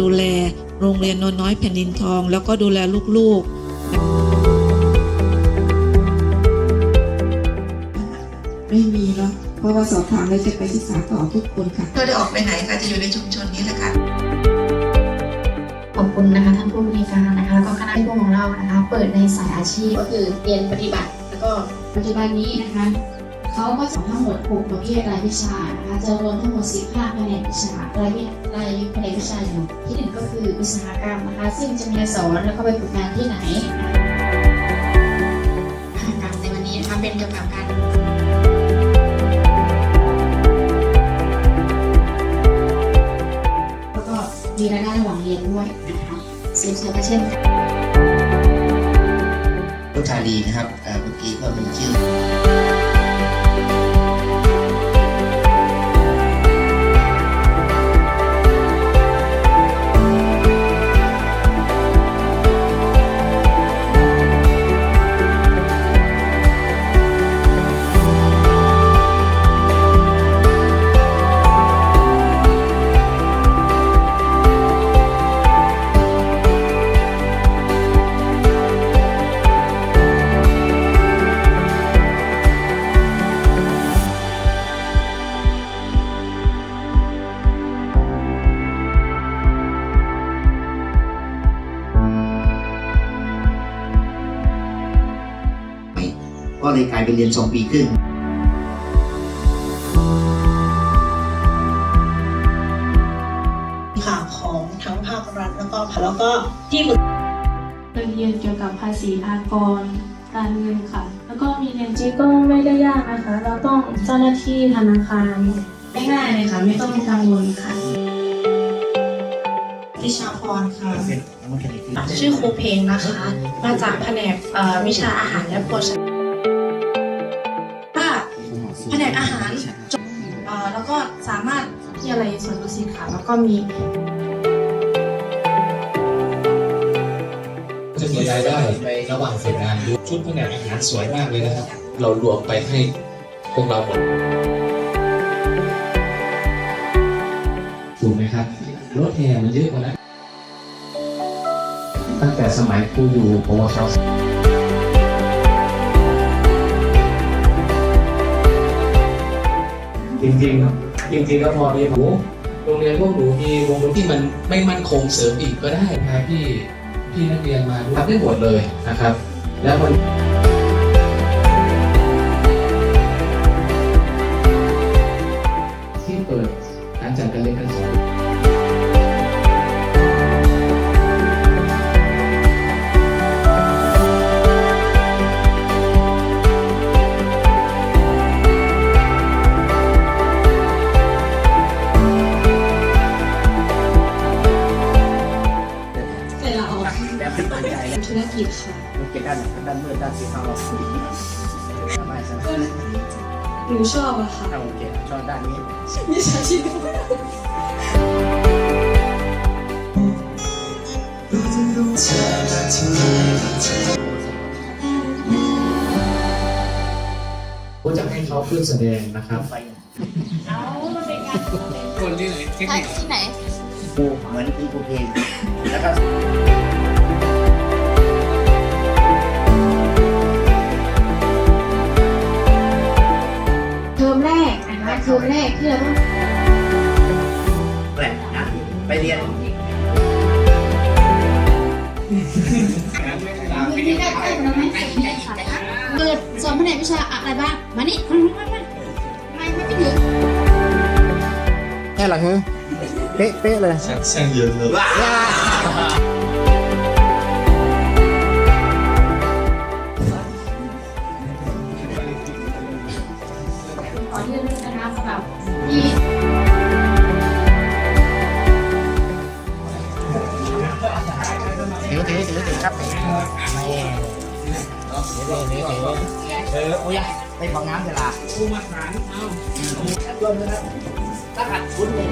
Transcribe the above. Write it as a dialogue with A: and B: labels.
A: ดูแลโรงเรียนโนนน้อยแผ่นดินทอง แล้วก็ดูแลลูกๆ ไม่มีแล้วเพราะว่าสอบถามเลยจะไปศึกษาต่อทุกคนค่ะก็ได้ออกไปไหนค่ะจะอยู่ในชุมชนนี้แหละค่ะ
B: ขอบคุณนะคะท่านผู้บริการนะคะแล้วก็คณะผู้ของเรานะคะ เปิดในสายอาชีพ
C: ก็คือเรียนปฏิบัติ แล้วก็ปัจจุบันนี้นะคะ เขาก็สอนทั้งหมด 6 ประเภทรายวิชานะคะจะรวมทั้งหมด 15แผนกวิชารายวิรายแผนกวิชาอยู่ที่หนึ่งก็คืออุตสาหกรรมนะคะ ซึ่งจะมีสอนแล้วก็ไปฝึกงานที่ไหนนะคะการในวันนี้นะคะเป็นเกี่ยวกับการแล้วก็มีรายได้ระหว่างเรียนด้วยนะคะเสียเชิญเช่นกัน
D: รุชาลีนะครับเอ่อเมื่อกี้ก็มีชื่อ เลยกลายเป็นเรียนสองปีครึ่ง
E: ค่ะของทั้งภาครัฐแล้วก็แล้วก็ที่ปรึก
F: เรียนเกี่ยวกับภาษีพากรการเงินค่ะ แล้วก็มีเรียนจีก็ไม่ได้ยากนะคะ เราต้องเจ้าหน้าที่ธนาคารง่ายๆเลยค่ะ ไม่ต้องกังวลค่ะ
E: วิชาพรค่ะ ชื่อครูเพลงนะคะ มาจากแผนกเอ่อวิชาอาหารและโภชนาถ้า แผนกอาหารจบเอ่อแล้วก็สามารถที่อะไรส่วนดุสิตค่ะ แล้วก็มี
G: จะมีรายได้ในระหว่างฝึกงานดูชุดแผนกอาหารสวยมากเลยนะครับ เรารวมไปให้พวกเราหมดถูกไหมครับรถแห่มันเยอะกว่านั้นตั้งแต่สมัยครูอยู่ปวช จริงๆ จริงๆก็พอมีหนูโรงเรียนพวกหนูมีวงดนตรีที่มันไม่มั่นคงเสริมอีกก็ได้นะพี่พี่นักเรียนมาทำได้หมดเลยนะครับ แล้วมันที่เปิดการจัดการเรียนการสอน
C: ธุรกิจค่ะ
D: เก็บด้านด้านมืดด้านสีขาวเราสบายสบาย
C: หนูชอบอะค่ะ
D: โอเคชอบด้านนี้
C: วิชาชีพ
G: ก็จะให้เขาขึ้นแสดงนะครับคนที่ไหนเทคนิค
C: ที่ไหน
D: ครูเหมือนที่ครูเพลงแล้วก็
C: เทอมแรกที่เราต้อง
D: แปลกนะไปเรียน
C: ที่ได้ได้เราไม่เปิดสอนแผนกวิชาอะไรบ้าง มานี่มามามาไม่ไม่ถึง
D: แค่หลังมือเป๊ะเป๊ะเลย
G: ช่างเยอะเลย
C: ขอที่นึงนะ คะสำหรับที่
D: ถือถือถือถือครับไม่นี่นี่นี่เออโอ้ยไปของน้ำเวลา
G: ครูมาสานเอา
D: รวมนะครับถ้าขัดชุดเลย